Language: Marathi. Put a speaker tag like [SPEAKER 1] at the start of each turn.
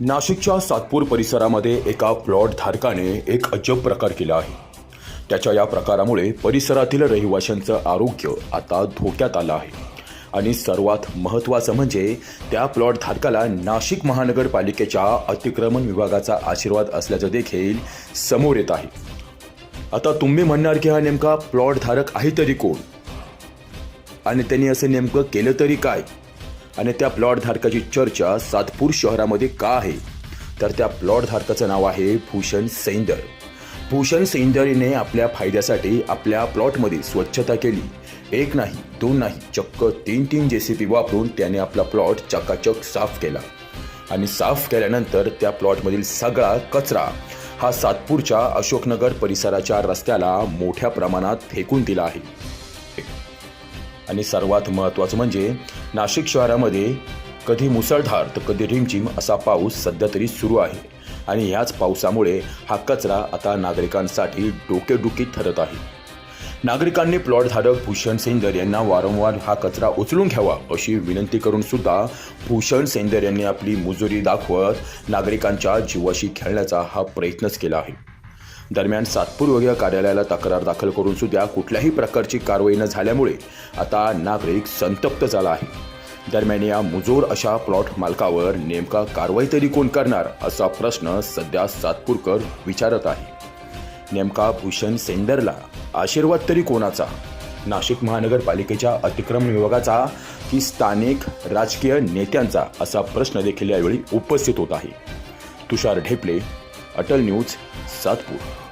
[SPEAKER 1] नाशिकच्या सातपूर परिसरामध्ये एका प्लॉट धारकाने एक अजब प्रकार केला आहे. त्याच्या या प्रकारामुळे परिसरातील रहिवाशांचं आरोग्य आता धोक्यात आलं आहे. आणि सर्वात महत्त्वाचं म्हणजे त्या प्लॉट धारकाला नाशिक महानगरपालिकेच्या अतिक्रमण विभागाचा आशीर्वाद असल्याचं देखील समोर येत आहे. आता तुम्ही म्हणणार की हा नेमका प्लॉट धारक आहे तरी कोण? आणि त्यांनी असं नेमकं केलं तरी काय? आणि त्या प्लॉट धारकाची चर्चा सातपूर शहरामध्ये का आहे? तर त्या प्लॉट धारकाचं नाव आहे भूषण सैंदर. भूषण सैंदरीने आपल्या फायद्यासाठी आपल्या प्लॉटमध्ये स्वच्छता केली. एक नाही दोन नाही चक्क तीन तीन जे सी पी वापरून त्याने आपला प्लॉट चकाचक साफ केला. आणि साफ केल्यानंतर त्या प्लॉटमधील सगळा कचरा हा सातपूरच्या अशोकनगर परिसराच्या रस्त्याला मोठ्या प्रमाणात फेकून दिला आहे. आणि सर्वात महत्त्वाचं म्हणजे नाशिक शहरामध्ये कधी मुसळधार तर कधी रिमझिम असा पाऊस सध्या तरी सुरू आहे. आणि याच पावसामुळे हा कचरा आता नागरिकांसाठी डोकेडुकीत ठरत आहे. नागरिकांनी प्लॉटधारक भूषण सेंदर यांना वारंवार हा कचरा उचलून घ्यावा अशी विनंती करून सुद्धा भूषण सेंदर यांनी आपली मुजुरी दाखवत नागरिकांच्या जीवाशी खेळण्याचा हा प्रयत्नच केला आहे. दरम्यान सातपूर विभागीय कार्यालयाला तक्रार दाखल करून सुद्धा कुठल्याही प्रकारची कारवाई न झाल्यामुळे आता नागरिक संतप्त झाला आहे. दरम्यान या मुजोर अशा प्लॉट मालकावर नेमका कारवाई तरी कोण करणार असा प्रश्न सध्या सातपूरकर विचारत आहे. नेमका भूषण सेंदरला आशीर्वाद तरी कोणाचा? नाशिक महानगरपालिकेच्या अतिक्रमण विभागाचा की स्थानिक राजकीय नेत्यांचा असा प्रश्न देखील यावेळी उपस्थित होत आहे. तुषार ढेपले अटल न्यूज सातपूर.